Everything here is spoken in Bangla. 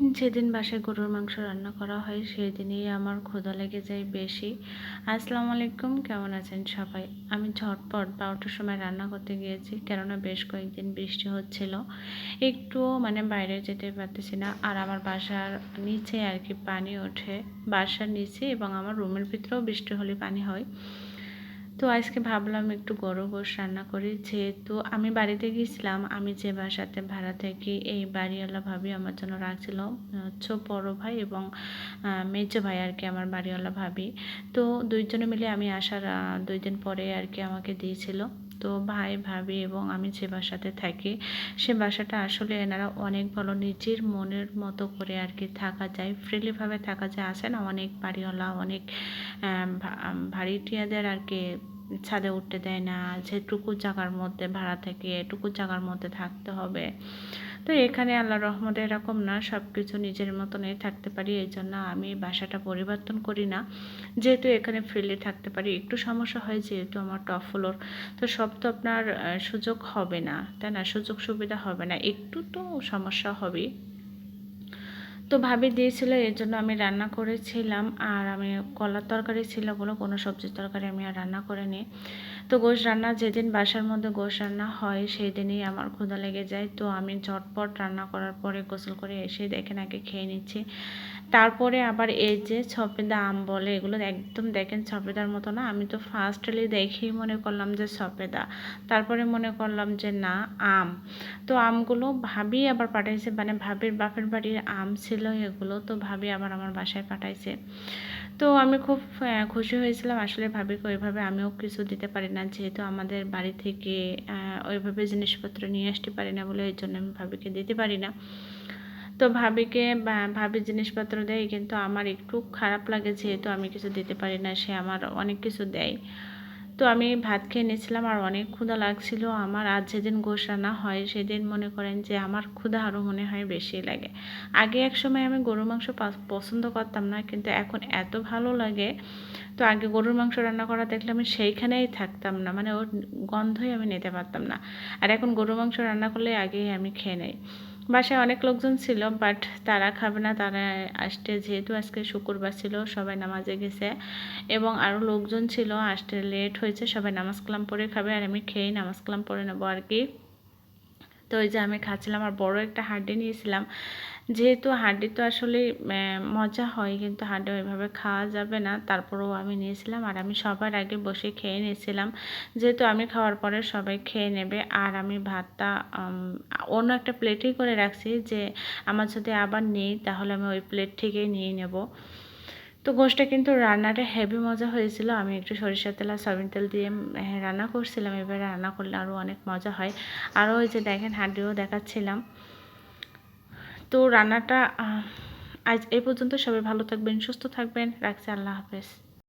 যেদিন বাসায় গরুর মাংস রান্না করা হয় সেই দিনই আমার ক্ষুধা লেগে যায় বেশি। আসসালামু আলাইকুম, কেমন আছেন সবাই? আমি ঝটপট বারোটার সময় রান্না করতে গিয়েছি, কেননা বেশ কয়েকদিন বৃষ্টি হচ্ছিল। একটুও মানে বাইরে যেতে পারতেছি না, আর আমার বাসার নিচে আর কি পানি ওঠে। বাসার নিচে এবং আমার রুমের ভিতরেও বৃষ্টি হলে পানি হয়। তো আজকে ভাবলাম একটু গরু গোশ রান্না করি। যেহেতু আমি বাড়িতে গিয়েছিলাম, আমি যে বাসাতে ভাড়া থেকে এই বাড়িওয়ালা ভাবি আমার জন্য রাখছিল, হচ্ছে বড় ভাই এবং মেজো ভাই আর কি আমার বাড়িওয়ালা ভাবি। তো দুইজনে মিলে আমি আসার দুই দিন পরে আর কি আমাকে দিয়েছিল। তো ভাই, ভাবি এবং আমি যে বাসাতে থাকি, সে বাসাটা আসলে এনারা অনেক ভালো নিজের মনের মতো করে আর কি থাকা যায়। ফ্রিলিভাবে থাকা যায়। আসে না অনেক বাড়িওয়ালা, অনেক ভাড়িটিয়াদের আর কি ছাদে উঠতে দেয় না যেটুকু জায়গার মধ্যে ভাড়া থেকে এটুকু জায়গার মধ্যে থাকতে হবে। তো এখানে আল্লাহ রহমতে এরকম না সব কিছু নিজের মতনই থাকতে পারি, এই জন্য আমি বাসাটা পরিবর্তন করি না। যেহেতু এখানে ফ্রিলি থাকতে পারি, একটু সমস্যা হয় যেহেতু আমার টপ ফ্লোর তো সব তো আপনার সুযোগ হবে না, তাই না? সুযোগ সুবিধা হবে না, একটু তো সমস্যা হবেই। তো ভাবি দিয়েছিল, এর জন্য আমি রান্না করেছিলাম। আর আমি কলার তরকারি ছিল বলে কোনো সবজির তরকারি আমি আর রান্না করে নিই তো গোশ রান্না, যেদিন বাসার মধ্যে গোশ রান্না হয় সেই দিনই আমার ক্ষুধা লেগে যায়। তো আমি ঝটপট রান্না করার পরে গোসল করে এসে দেখেন আগে খেয়ে নিচ্ছি। তারপরে আবার এই যে ছপেদা আম বলে, এগুলো একদম দেখেন ছপেদার মতো না। আমি তো ফার্স্টলি দেখেই মনে করলাম যে ছপেদা। তারপরে মনে করলাম যে না, আম। তো আমগুলো ভাবি আবার পাঠাইছে মানে ভাবির বাপের বাড়ির আম ছিল এগুলো। তো ভাবি আবার আমার বাসায় পাঠাইছে। তো আমি খুব খুশি হয়েছিলাম। আসলে ভাবিকে ওইভাবে আমিও কিছু দিতে পারি না। যেহেতু আমাদের বাড়ি থেকে ওইভাবে জিনিসপত্র নিয়ে আসতে পারি না বলে এই জন্য আমি ভাবিকে দিতে পারি না। তো ভাবিকে ভাবি জিনিসপত্র দেয়। কিন্তু আমার একটু খারাপ লাগে যেহেতু আমি কিছু দিতে পারি না। সে আমার অনেক কিছু দেয়। তো আমি ভাত খেয়ে নিয়েছিলাম আর অনেক ক্ষুধা লাগছিল। আমার আজ যেদিন গোশ রান্না হয়, সেদিন মনে করেন যে আমার ক্ষুধা আরও মনে হয় বেশি লাগে। আগে এক সময় আমি গরুর মাংস পছন্দ করতাম না, কিন্তু এখন এত ভালো লাগে। তো আগে গরুর মাংস রান্না করা দেখলে আমি সেইখানেই থাকতাম না মানে ওর গন্ধই আমি নিতে পারতাম না। আর এখন গরুর মাংস রান্না করলে আগেই আমি খেয়ে নেই। বাসায় অনেক লোকজন ছিল বাট তারা খাবে না। তারা আসতে, যেহেতু আজকে শুক্রবার ছিল, সবাই নামাজে গেছে। এবং আরও লোকজন ছিল, আসতে লেট হয়েছে, সবাই নামাজ কালাম পরে খাবে। আর আমি খেয়ে নামাজ কালাম পরে নেব আর কি। তো ওই যে আমি খাচ্ছিলাম আর বড় একটা হাড্ডি নিয়েছিলাম। যেহেতু হাড্ডি তো আসলে মজা হয় কিন্তু হাড্ডি ওইভাবে খাওয়া যাবে না। তারপরেও আমি নিয়েছিলাম আর আমি সবার আগে বসে খেয়ে নিয়েছিলাম। যেহেতু আমি খাওয়ার পরে সবাই খেয়ে নেবে আর আমি ভাতটা অন্য একটা প্লেটেই করে রাখছি যে আমার যদি আবার নেই তাহলে আমি ওই প্লেট থেকেই নিয়ে নেব। তো গোষ্ঠটা কিন্তু রান্নাটা হেভি মজা হয়েছিল। আমি একটু সরিষা তেল আর সয়াবিন তেল দিয়ে রান্না করছিলাম। এবারে রান্না করলে আরও অনেক মজা হয়। আরও ওই যে দেখেন হাড্ডিও দেখাচ্ছিলাম। তো রান্নাটা আজ এই পর্যন্ত সবাই ভালো থাকবেন, সুস্থ থাকবেন। রাখছি, আল্লাহ হাফেজ।